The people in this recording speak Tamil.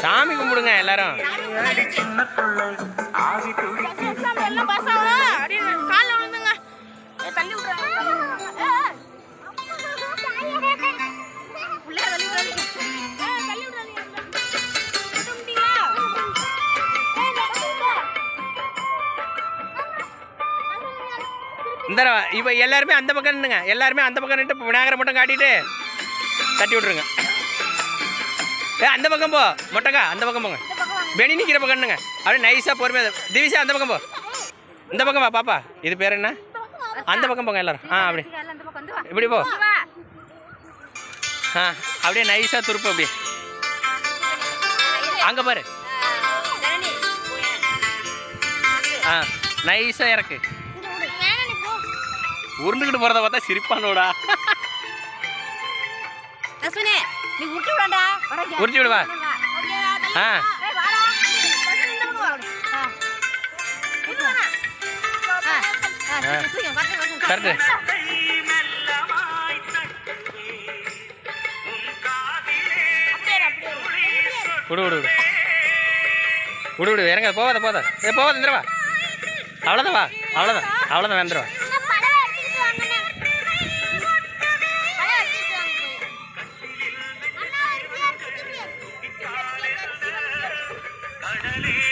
சாமி கும்பிடுங்க எல்லாரும். இந்த இப்போ எல்லாருமே அந்த பக்கம் நின்றுங்க எல்லாருமே அந்த பக்கம் நின்று விநாயகரை மட்டும் காட்டிட்டு தட்டி விட்ருங்க ஏ அந்த பக்கம் போ. மொட்டக்கா அந்த பக்கம் போங்க. பெனி நிற்கிற பக்கம் நின்னுங்க அப்படியே நைஸாக பொறுமையாக திவிஷா அந்த பக்கம் போ. இந்த பக்கம் வா பாப்பா. இது பேர் என்ன. அந்த பக்கம் போங்க எல்லாரும். ஆ அப்படி. இப்படி போ. ஆ அப்படியே நைஸாக துருப்பு அப்படியே. அங்கே பாரு. ஆ நைஸாக இறக்கு. உருண்டுக்கிட்டு போகிறத பார்த்தா சிரிப்பானோடா. அஸ்வினி, நீ உருட்டி. வாடா விடுவா? ஆ. கரெக்டு. விடு விடு விடு. விடு விடு இறங்க போவாத போதா ஏ போவாத வந்துடுவா அவ்வளோதான் வா. அவ்வளோதான் அவ்வளோதான் வந்துடுவா கடலே